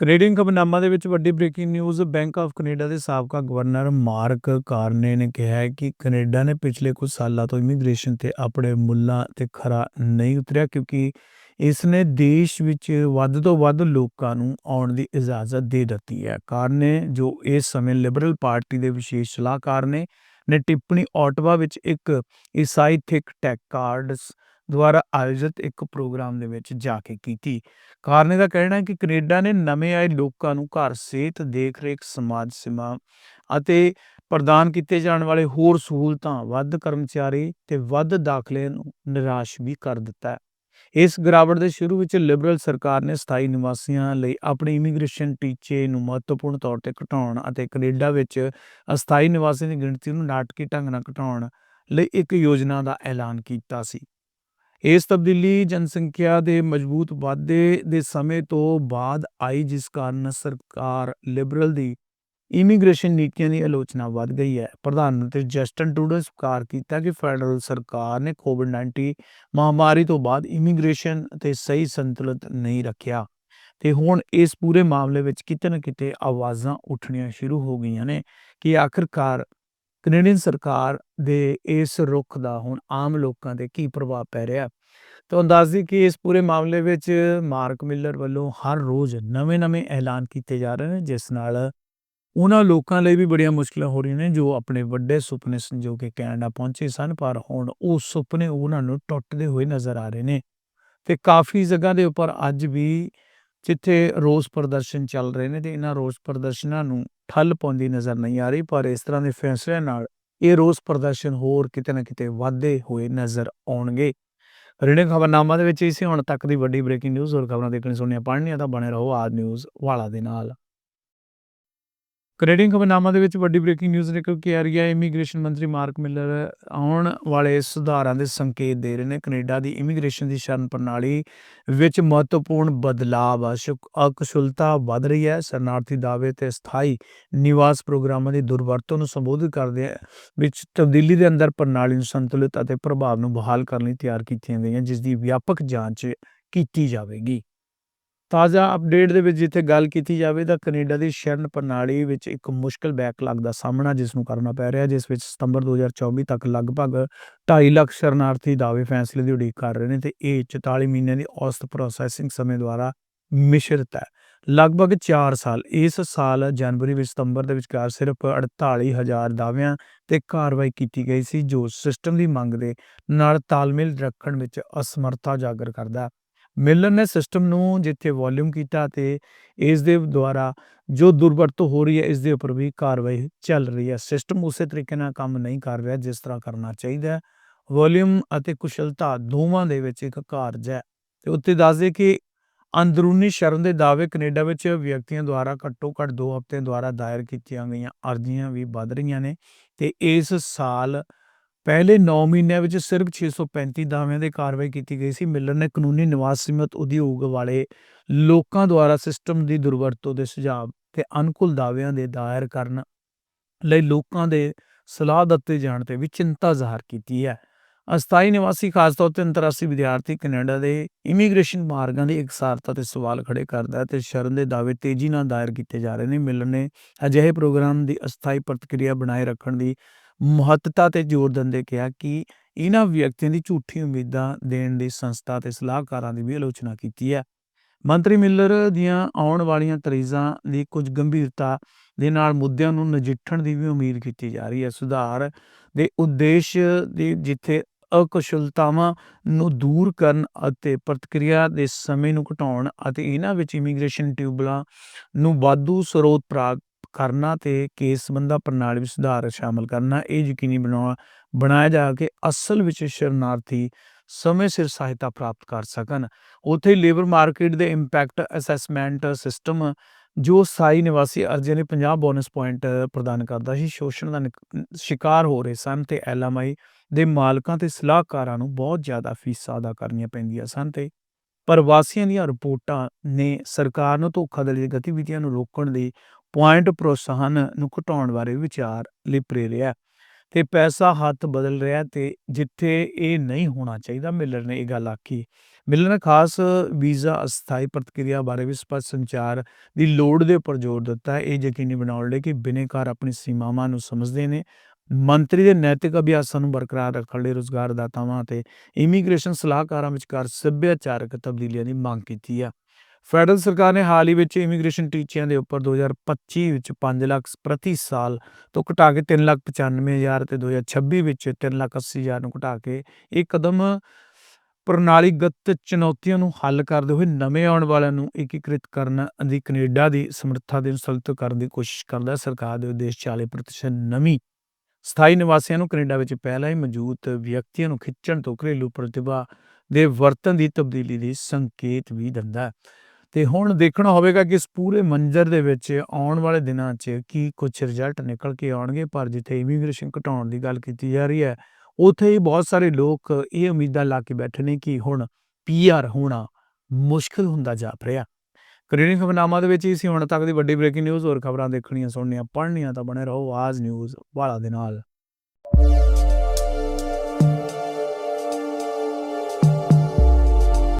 Canadian ਖਬਰਨਾਮਾ ਦੇ ਵਿੱਚ ਵੱਡੀ breaking news bank of Canada ਦੇ ਸਾਬਕਾ ਗਵਰਨਰ ਮਾਰਕ ਕਾਰਨੇ ਨੇ ਕਿਹਾ ਹੈ ਕਿ ਕੈਨੇਡਾ ਨੇ ਪਿਛਲੇ ਕੁਝ ਸਾਲਾਂ ਤੋਂ ਇਮੀਗ੍ਰੇਸ਼ਨ ਤੇ ਆਪਣੇ ਮੁੱਲਾਂ ਤੇ ਖਰਾ ਨਹੀਂ ਉਤਰਿਆ ਕਿਉਂਕਿ ਇਸ ਨੇ ਦੇਸ਼ ਵਿੱਚ ਵੱਧ ਤੋਂ ਵੱਧ ਲੋਕਾਂ ਨੂੰ ਆਉਣ ਦੀ ਇਜਾਜ਼ਤ ਦੇ ਦਿੱਤੀ ਹੈ। ਕਾਰਨੇ, ਜੋ ਇਸ ਸਮੇਂ ਲਿਬਰਲ ਪਾਰਟੀ ਦੇ ਵਿਸ਼ੇਸ਼ ਸਲਾਹਕਾਰ ਨੇ ਨੇ ਟਿੱਪਣੀ ਆਟਵਾ ਵਿੱਚ ਇੱਕ ਈਸਾਈ ਥਿਕ ਟੈਕ ਕਾਰਡਸ ਦੁਆਰਾ ਆਯੋਜਿਤ ਇੱਕ ਪ੍ਰੋਗਰਾਮ ਦੇ ਵਿੱਚ ਜਾ ਕੇ ਕੀਤੀ। ਕਾਰਨੇ ਦਾ ਕਹਿਣਾ ਹੈ ਕਿ ਕੈਨੇਡਾ ਨੇ ਨਵੇਂ ਆਏ ਲੋਕਾਂ ਨੂੰ ਘਰ ਸਿਹਤ, ਦੇਖ-ਰੇਖ, ਸਮਾਜ ਸੇਵਾ ਅਤੇ ਪ੍ਰਦਾਨ ਕੀਤੇ ਜਾਣ ਵਾਲੇ ਹੋਰ ਸਹੂਲਤਾਂ, ਵੱਧ ਕਰਮਚਾਰੀ ਤੇ ਵੱਧ ਦਾਖਲੇ ਨੂੰ ਨਿਰਾਸ਼ ਵੀ ਕਰ ਦਿੱਤਾ ਹੈ। ਇਸ ਗਿਰਾਵਟ ਦੇ ਸ਼ੁਰੂ ਵਿੱਚ ਲਿਬਰਲ ਸਰਕਾਰ ਨੇ ਸਥਾਈ ਨਿਵਾਸੀਆਂ ਲਈ ਆਪਣੇ ਇਮੀਗ੍ਰੇਸ਼ਨ ਟੀਚੇ ਨੂੰ ਮਹੱਤਵਪੂਰਨ ਤੌਰ ਤੇ ਘਟਾਉਣ ਅਤੇ ਕੈਨੇਡਾ ਵਿੱਚ ਅਸਥਾਈ ਨਿਵਾਸੀਆਂ ਦੀ ਗਿਣਤੀ ਨੂੰ ਨਾਟਕੀ ਢੰਗ ਨਾਲ ਘਟਾਉਣ ਲਈ ਇੱਕ ਯੋਜਨਾ ਦਾ ਐਲਾਨ ਕੀਤਾ ਸੀ। ਇਸ ਤਬਦੀਲੀ ਜਨਸੰਖਿਆ ਦੇ ਮਜ਼ਬੂਤ ਵਾਧੇ ਦੇ ਸਮੇਂ ਤੋਂ ਬਾਅਦ ਆਈ, ਜਿਸ ਕਾਰਨ ਸਰਕਾਰ ਲਿਬਰਲ ਦੀ ਇਮੀਗ੍ਰੇਸ਼ਨ ਨੀਤੀਆਂ ਦੀ ਆਲੋਚਨਾ ਵੱਧ ਗਈ ਹੈ। ਪ੍ਰਧਾਨ ਮੰਤਰੀ ਜਸਟਨ ਟਰੂਡੋ ਨੇ ਸਵੀਕਾਰ ਕੀਤਾ ਕਿ ਫੈਡਰਲ ਸਰਕਾਰ ਨੇ ਕੋਵਿਡ-19 ਮਹਾਮਾਰੀ ਤੋਂ ਬਾਅਦ ਇਮੀਗ੍ਰੇਸ਼ਨ ਤੇ ਸਹੀ ਸੰਤੁਲਿਤ ਨਹੀਂ ਰੱਖਿਆ। ਤੇ ਹੁਣ ਇਸ ਪੂਰੇ ਮਾਮਲੇ ਵਿੱਚ ਕਿਤੇ ਨਾ ਕਿਤੇ ਆਵਾਜ਼ਾਂ ਉੱਠਣੀਆਂ ਸ਼ੁਰੂ ਹੋ ਗਈਆਂ ਨੇ ਕਿ ਆਖਰਕਾਰ ਕੈਨੇਡੀਅਨ ਸਰਕਾਰ ਦੇ ਇਸ ਰੁਖ ਦਾ ਹੁਣ ਆਮ ਲੋਕਾਂ ਤੇ ਕੀ ਪ੍ਰਭਾਵ ਪੈ ਰਿਹਾ? ਤੁਹਾਨੂੰ ਦੱਸ ਕਿ ਇਸ ਪੂਰੇ ਮਾਮਲੇ ਵਿੱਚ ਮਾਰਕ ਮਿਲਰ ਵੱਲੋਂ ਹਰ ਰੋਜ਼ ਨਵੇਂ-ਨਵੇਂ ਐਲਾਨ ਕੀਤੇ ਜਾ ਰਹੇ ਨੇ, ਜਿਸ ਨਾਲ ਉਹਨਾਂ ਲੋਕਾਂ ਲਈ ਵੀ ਬੜੀਆਂ ਮੁਸ਼ਕਲਾਂ ਹੋ ਰਹੀਆਂ ਨੇ, ਜੋ ਆਪਣੇ ਵੱਡੇ ਸੁਪਨੇ ਸੰਜੋ ਕੇ ਕੈਨੇਡਾ ਪਹੁੰਚੇ ਸਨ, ਪਰ ਹੁਣ ਉਹ ਸੁਪਨੇ ਉਹਨਾਂ ਨੂੰ ਟੁੱਟਦੇ ਹੋਏ ਨਜ਼ਰ ਆ ਰਹੇ ਨੇ। ਤੇ ਕਾਫੀ ਜਗ੍ਹਾ ਦੇ ਉੱਪਰ ਅੱਜ ਵੀ ਜਿੱਥੇ ਰੋਸ ਪ੍ਰਦਰਸ਼ਨ ਚੱਲ ਰਹੇ ਨੇ ਤੇ ਇਹਨਾਂ ਰੋਸ ਪ੍ਰਦਰਸ਼ਨਾਂ ਨੂੰ ਠੱਲ ਪਾਉਂਦੀ ਨਜ਼ਰ ਨਹੀਂ ਆ ਰਹੀ, ਪਰ ਇਸ ਤਰ੍ਹਾਂ ਦੇ ਫੈਸਲਿਆਂ ਨਾਲ ਇਹ ਰੋਸ ਪ੍ਰਦਰਸ਼ਨ ਹੋਰ ਕਿਤੇ ਨਾ ਕਿਤੇ ਵਾਧੇ ਹੋਏ ਨਜ਼ਰ ਆਉਣਗੇ। ਰੇੜੇ ਖਬਰਨਾਮਾ ਦੇ ਵਿੱਚ ਇਸੇ ਹੁਣ ਤੱਕ ਦੀ ਵੱਡੀ ਬ੍ਰੇਕਿੰਗ ਨਿਊਜ਼ ਹੋਰ ਖਬਰਾਂ ਦੇਖਣੀ ਸੁਣਨੀਆਂ ਪੜ੍ਹਨੀਆਂ ਤਾਂ ਬਣੇ ਰਹੋ ਆਜ ਨਿਊਜ਼ ਵਾਲਾ ਦੇ ਨਾਲ। ਕੈਨੇਡੀਅਨ ਖਬਰਨਾਮਾ ਦੇ ਵਿੱਚ ਵੱਡੀ ਬ੍ਰੇਕਿੰਗ ਨਿਊਜ਼ ਨਿਕਲ ਕੇ ਆ ਰਹੀ ਹੈ। ਇਮੀਗ੍ਰੇਸ਼ਨ ਮੰਤਰੀ ਮਾਰਕ ਮਿਲਰ ਆਉਣ ਵਾਲੇ ਸੁਧਾਰਾਂ ਦੇ ਸੰਕੇਤ ਦੇ ਰਹੇ ਨੇ। ਕੈਨੇਡਾ ਦੀ ਇਮੀਗ੍ਰੇਸ਼ਨ ਦੀ ਸ਼ਰਨ ਪ੍ਰਣਾਲੀ ਵਿੱਚ ਮਹੱਤਵਪੂਰਨ ਬਦਲਾਅ ਆ ਅਕਸ਼ੁਲਤਾ ਵੱਧ ਰਹੀ ਹੈ। ਸ਼ਰਨਾਰਥੀ ਦਾਅਵੇ ਤੇ ਸਥਾਈ ਨਿਵਾਸ ਪ੍ਰੋਗਰਾਮਾਂ ਦੀ ਦੁਰਵਰਤੋਂ ਨੂੰ ਸੰਬੋਧਿਤ ਕਰਦੇ ਆ ਵਿੱਚ ਤਬਦੀਲੀ ਦੇ ਅੰਦਰ ਪ੍ਰਣਾਲੀ ਨੂੰ ਸੰਤੁਲਿਤ ਅਤੇ ਪ੍ਰਭਾਵ ਨੂੰ ਬਹਾਲ ਕਰਨ ਲਈ ਤਿਆਰ ਕੀਤੀਆਂ ਗਈਆਂ, ਜਿਸ ਦੀ ਵਿਆਪਕ ਜਾਂਚ ਕੀਤੀ ਜਾਵੇਗੀ। ਤਾਜ਼ਾ ਅਪਡੇਟ ਦੇ ਵਿੱਚ ਜਿੱਥੇ ਗੱਲ ਕੀਤੀ ਜਾਵੇ ਤਾਂ ਕੈਨੇਡਾ ਦੀ ਸ਼ਰਨ ਪ੍ਰਣਾਲੀ ਵਿੱਚ ਇੱਕ ਮੁਸ਼ਕਲ ਬੈਕਲੌਗ ਦਾ ਸਾਹਮਣਾ ਜਿਸ ਨੂੰ ਕਰਨਾ ਪੈ ਰਿਹਾ, ਜਿਸ ਵਿੱਚ ਸਤੰਬਰ 2024 ਤੱਕ ਲਗਭਗ 2.5 ਲੱਖ ਸ਼ਰਨਾਰਥੀ ਦਾਅਵੇ ਫੈਸਲੇ ਦੀ ਉਡੀਕ ਕਰ ਰਹੇ ਨੇ ਤੇ ਇਹ 44 ਮਹੀਨਿਆਂ ਦੀ ਔਸਤ ਪ੍ਰੋਸੈਸਿੰਗ ਸਮੇਂ ਦੁਆਰਾ ਮਿਸ਼ਰਤ ਹੈ। ਲਗਭਗ 4 ਸਾਲ, ਇਸ ਸਾਲ ਜਨਵਰੀ ਵਿੱਚ ਸਤੰਬਰ ਦੇ ਵਿਚਕਾਰ ਸਿਰਫ 48000 ਦਾਅਵਿਆਂ ਤੇ ਕਾਰਵਾਈ ਕੀਤੀ ਗਈ ਸੀ ਜੋ ਸਿਸਟਮ ਦੀ ਮੰਗ ਦੇ ਨਾਲ ਤਾਲਮੇਲ ਰੱਖਣ ਵਿੱਚ ਅਸਮਰਥਾ ਜਾਗਰ ਕਰਦਾ ਮਿਲਰ ਨੇ ਸਿਸਟਮ ਨੂੰ ਜਿੱਥੇ ਵੋਲਿਊਮ ਕੀਤਾ ਤੇ ਇਸ ਦੇ ਦੁਆਰਾ ਜੋ ਦੁਰਵਰਤੋਂ ਹੋ ਰਹੀ ਹੈ, ਇਸ ਦੇ ਉੱਪਰ ਵੀ ਕਾਰਵਾਈ ਚੱਲ ਰਹੀ ਹੈ। ਸਿਸਟਮ ਉਸੇ ਤਰੀਕੇ ਨਾਲ ਕੰਮ ਨਹੀਂ ਕਰ ਰਿਹਾ ਜਿਸ ਤਰ੍ਹਾਂ ਕਰਨਾ ਚਾਹੀਦਾ ਹੈ। ਵੋਲਿਊਮ ਅਤੇ ਕੁਸ਼ਲਤਾ ਦੋਵਾਂ ਦੇ ਵਿੱਚ ਇੱਕ ਕਾਰਜ ਹੈ ਤੇ ਉੱਤੇ ਦੱਸਦੇ ਕਿ ਅੰਦਰੂਨੀ ਸ਼ਰਮ ਦੇ ਦਾਅਵੇ ਕੈਨੇਡਾ ਵਿੱਚ ਵਿਅਕਤੀਆਂ ਦੁਆਰਾ ਘੱਟੋ ਘੱਟ 2 ਹਫ਼ਤੇ ਦੁਆਰਾ ਦਾਇਰ ਕੀਤੀਆਂ ਗਈਆਂ ਅਰਜ਼ੀਆਂ ਵੀ ਵੱਧ ਰਹੀਆਂ ਨੇ ਤੇ ਇਸ ਸਾਲ ਪਹਿਲੇ 9 ਮਹੀਨਿਆਂ ਵਿੱਚ ਸਿਰਫ 635 ਦਾਅਵਿਆਂ ਦੇ ਕਾਰਵਾਈ ਕੀਤੀ ਗਈ ਸੀ। ਮਿਲਰ ਨੇ ਕਾਨੂੰਨੀ ਨਿਵਾਸ ਸੀਮਤ ਉਦਯੋਗ ਵਾਲੇ ਲੋਕਾਂ ਦੁਆਰਾ ਸਿਸਟਮ ਦੀ ਦੁਰਵਰਤੋਂ ਦੇ ਸੁਝਾਅ ਤੇ ਅਨੁਕੂਲ ਦਾਅਵਿਆਂ ਦੇ ਦਾਇਰ ਕਰਨ ਲਈ ਲੋਕਾਂ ਦੇ ਸਲਾਹ ਦਿੱਤੇ ਜਾਣ ਤੇ ਵੀ ਚਿੰਤਾ ਜ਼ਾਹਰ ਕੀਤੀ ਹੈ। ਅਸਥਾਈ ਨਿਵਾਸੀ, ਖਾਸ ਤੌਰ ਤੇ ਅੰਤਰਰਾਸ਼ਟਰੀ ਵਿਦਿਆਰਥੀ ਕੈਨੇਡਾ ਦੇ ਇਮੀਗ੍ਰੇਸ਼ਨ ਮਾਰਗਾਂ ਦੀ ਇਕਸਾਰਤਾ ਤੇ ਸਵਾਲ ਖੜੇ ਕਰਦਾ ਹੈ ਤੇ ਸ਼ਰਨ ਦੇ ਦਾਅਵੇ ਤੇਜ਼ੀ ਨਾਲ ਦਾਇਰ ਕੀਤੇ ਜਾ ਰਹੇ ਨੇ। ਮਿਲਰ ਨੇ ਅਜਿਹੇ ਪ੍ਰੋਗਰਾਮ ਦੀ ਅਸਥਾਈ ਪ੍ਰਤੀਕਿਰਿਆ ਬਣਾਏ ਰੱਖਣ ਦੀ ਮਹੱਤਤਾ ਤੇ ਜ਼ੋਰ ਦਿੰਦੇ ਕਿਹਾ ਕਿ ਇਹਨਾਂ ਵਿਅਕਤੀਆਂ ਦੀ ਝੂਠੀ ਉਮੀਦਾਂ ਦੇਣ ਦੀ ਸੰਸਥਾ ਤੇ ਸਲਾਹਕਾਰਾਂ ਦੀ ਵੀ ਆਲੋਚਨਾ ਕੀਤੀ ਹੈ। ਮੰਤਰੀ ਮਿਲਰ ਦੀਆਂ ਆਉਣ ਵਾਲੀਆਂ ਤਰੀਜ਼ਾਂ ਦੀ ਕੁਝ ਗੰਭੀਰਤਾ ਦੇ ਨਾਲ ਮੁੱਦਿਆਂ ਨੂੰ ਨਜਿੱਠਣ ਦੀ ਵੀ ਉਮੀਦ ਕੀਤੀ ਜਾ ਰਹੀ ਹੈ। ਸੁਧਾਰ ਦੇ ਉਦੇਸ਼ ਦੇ ਜਿੱਥੇ ਅਕੁਸ਼ਲਤਾਵਾਂ ਨੂੰ ਦੂਰ ਕਰਨ ਅਤੇ ਪ੍ਰਤੀਕਿਰਿਆ ਦੇ ਸਮੇਂ ਨੂੰ ਘਟਾਉਣ ਅਤੇ ਇਹਨਾਂ ਵਿੱਚ ਇਮੀਗ੍ਰੇਸ਼ਨ ਟਿਊਬਲਾਂ ਨੂੰ ਵਾਧੂ ਸਰੋਤ ਪ੍ਰਾਪਤ ਕਰਨਾ ਤੇ ਕੇਸ ਸੰਬੰਧਾ ਪ੍ਰਣਾਲੀ ਵਿੱਚ ਸੁਧਾਰ ਸ਼ਾਮਲ ਕਰਨਾ, ਇਹ ਯਕੀਨੀ ਬਣਾਉਣਾ, ਬਣਾਇਆ ਜਾ ਕੇ ਅਸਲ ਵਿੱਚ ਸ਼ਰਨਾਰਥੀ ਸਮੇਂ ਸਿਰ ਸਹਾਇਤਾ ਪ੍ਰਾਪਤ ਕਰ ਸਕਣ। ਉਥੇ ਲੇਬਰ ਮਾਰਕੀਟ ਦੇ ਇੰਪੈਕਟ ਅਸੈਸਮੈਂਟ ਸਿਸਟਮ ਜੋ ਸਾਈ ਨਿਵਾਸੀ ਅਰਜ਼ੀਆਂ ਨੇ 50 ਬੋਨਸ ਪੁਆਇੰਟ ਪ੍ਰਦਾਨ ਕਰਦਾ ਸੀ, ਸ਼ੋਸ਼ਣ ਦਾ ਸ਼ਿਕਾਰ ਹੋ ਰਹੇ ਸਨ ਤੇ ਐਲਐਮਆਈ ਦੇ ਮਾਲਕਾਂ ਤੇ ਸਲਾਹਕਾਰਾਂ ਨੂੰ ਬਹੁਤ ਜ਼ਿਆਦਾ ਫੀਸਾਂ ਅਦਾ ਕਰਨੀਆਂ ਪੈਂਦੀਆਂ ਸਨ ਤੇ ਪ੍ਰਵਾਸੀਆਂ ਦੀਆਂ ਰਿਪੋਰਟਾਂ ਨੇ ਸਰਕਾਰ ਨੂੰ ਧੋਖਾਧੜੀ ਦੀਆਂ ਗਤੀਵਿਧੀਆਂ ਨੂੰ ਰੋਕਣ ਲਈ ਪੁਆਇੰਟ ਪ੍ਰੋਤਸਾਹਨ ਨੂੰ ਘਟਾਉਣ ਬਾਰੇ ਵਿਚਾਰ ਲਈ ਪ੍ਰੇਰਿਆ ਤੇ ਪੈਸਾ ਹੱਥ ਬਦਲ ਰਿਹਾ ਤੇ ਜਿੱਥੇ ਇਹ ਨਹੀਂ ਹੋਣਾ ਚਾਹੀਦਾ, ਮਿਲਰ ਨੇ ਇਹ ਗੱਲ ਆਖੀ। ਮਿਲਰ ਨੇ ਖਾਸ ਵੀਜ਼ਾ ਅਸਥਾਈ ਪ੍ਰਤੀਕਿਰਿਆ ਬਾਰੇ ਵੀ ਸਪਸ਼ਟ ਸੰਚਾਰ ਦੀ ਲੋੜ ਦੇ ਉੱਪਰ ਜ਼ੋਰ ਦਿੱਤਾ ਇਹ ਯਕੀਨੀ ਬਣਾਉਣ ਲਈ ਕਿ ਬਿਨੇਕਾਰ ਆਪਣੀ ਸੀਮਾਵਾਂ ਨੂੰ ਸਮਝਦੇ ਨੇ, ਮੰਤਰੀ ਦੇ ਨੈਤਿਕ ਅਭਿਆਸਾਂ ਨੂੰ ਬਰਕਰਾਰ ਰੱਖਣ ਲਈ ਰੁਜ਼ਗਾਰਦਾਤਾਵਾਂ ਤੇ ਇਮੀਗ੍ਰੇਸ਼ਨ ਸਲਾਹਕਾਰਾਂ ਵਿਚਕਾਰ ਸੱਭਿਆਚਾਰਕ ਤਬਦੀਲੀਆਂ ਦੀ ਮੰਗ ਕੀਤੀ ਹੈ। ਫੈਡਰਲ ਸਰਕਾਰ ਨੇ ਹਾਲ ਹੀ ਵਿੱਚ ਇਮੀਗ੍ਰੇਸ਼ਨ ਟੀਚਿਆਂ ਦੇ ਉੱਪਰ 2025 ਵਿੱਚ 5 ਲੱਖ ਪ੍ਰਤੀ ਸਾਲ ਤੋਂ ਘਟਾ ਕੇ 3 ਲੱਖ 95 ਹਜ਼ਾਰ ਤੇ 2026 ਵਿੱਚ 3 ਲੱਖ 80 ਹਜ਼ਾਰ ਨੂੰ ਘਟਾ ਕੇ ਇਹ ਕਦਮ ਪ੍ਰਣਾਲੀਗਤ ਚੁਣੌਤੀਆਂ ਨੂੰ ਹੱਲ ਕਰਦੇ ਹੋਏ ਨਵੇਂ ਆਉਣ ਵਾਲਿਆਂ ਨੂੰ ਏਕੀਕ੍ਰਿਤ ਕਰਨ ਦੀ ਕੈਨੇਡਾ ਦੀ ਸਮਰੱਥਾ ਦੇ ਸੰਤੁਲਿਤ ਕਰਨ ਦੀ ਕੋਸ਼ਿਸ਼ ਕਰਦਾ ਹੈ ਸਰਕਾਰ ਦੇ ਉਦੇਸ਼ 40% ਨਵੀਂ ਸਥਾਈ ਨਿਵਾਸੀਆਂ ਨੂੰ ਕੈਨੇਡਾ ਵਿੱਚ ਪਹਿਲਾਂ ਹੀ ਮੌਜੂਦ ਵਿਅਕਤੀਆਂ ਨੂੰ ਖਿੱਚਣ ਤੋਂ ਘਰੇਲੂ ਪ੍ਰਤਿਭਾ ਦੇ ਵਰਤਨ ਦੀ ਤਬਦੀਲੀ ਦੀ ਸੰਕੇਤ ਵੀ ਦਿੰਦਾ ਹੈ। ਤੇ ਹੁਣ ਦੇਖਣਾ ਹੋਵੇਗਾ ਕਿ ਇਸ ਪੂਰੇ ਮੰਜ਼ਰ ਦੇ ਵਿੱਚ ਆਉਣ ਵਾਲੇ ਦਿਨਾਂ 'ਚ ਕੀ ਕੁਝ ਰਿਜ਼ਲਟ ਨਿਕਲ ਕੇ ਆਉਣਗੇ। ਪਰ ਜਿੱਥੇ ਇਮੀਗ੍ਰੇਸ਼ਨ ਘਟਾਉਣ ਦੀ ਗੱਲ ਕੀਤੀ ਜਾ ਰਹੀ ਹੈ, ਉੱਥੇ ਹੀ ਬਹੁਤ ਸਾਰੇ ਲੋਕ ਇਹ ਉਮੀਦਾਂ ਲਾ ਕੇ ਬੈਠੇ ਨੇ ਕਿ ਹੁਣ ਪੀਆਰ ਹੋਣਾ ਮੁਸ਼ਕਲ ਹੁੰਦਾ ਜਾ ਰਿਹਾ ਕੈਨੇਡੀਅਨ ਖਬਰਨਾਮਾ ਦੇ ਵਿੱਚ ਹੀ ਸੀ ਹੁਣ ਤੱਕ ਦੀ ਵੱਡੀ ਬ੍ਰੇਕਿੰਗ ਨਿਊਜ਼ ਹੋਰ ਖਬਰਾਂ ਦੇਖਣੀਆਂ, ਸੁਣਨੀਆਂ, ਪੜ੍ਹਨੀਆਂ ਤਾਂ ਬਣੇ ਰਹੋ ਆਜ ਨਿਊਜ਼ ਵਾਲਾ ਦੇ ਨਾਲ।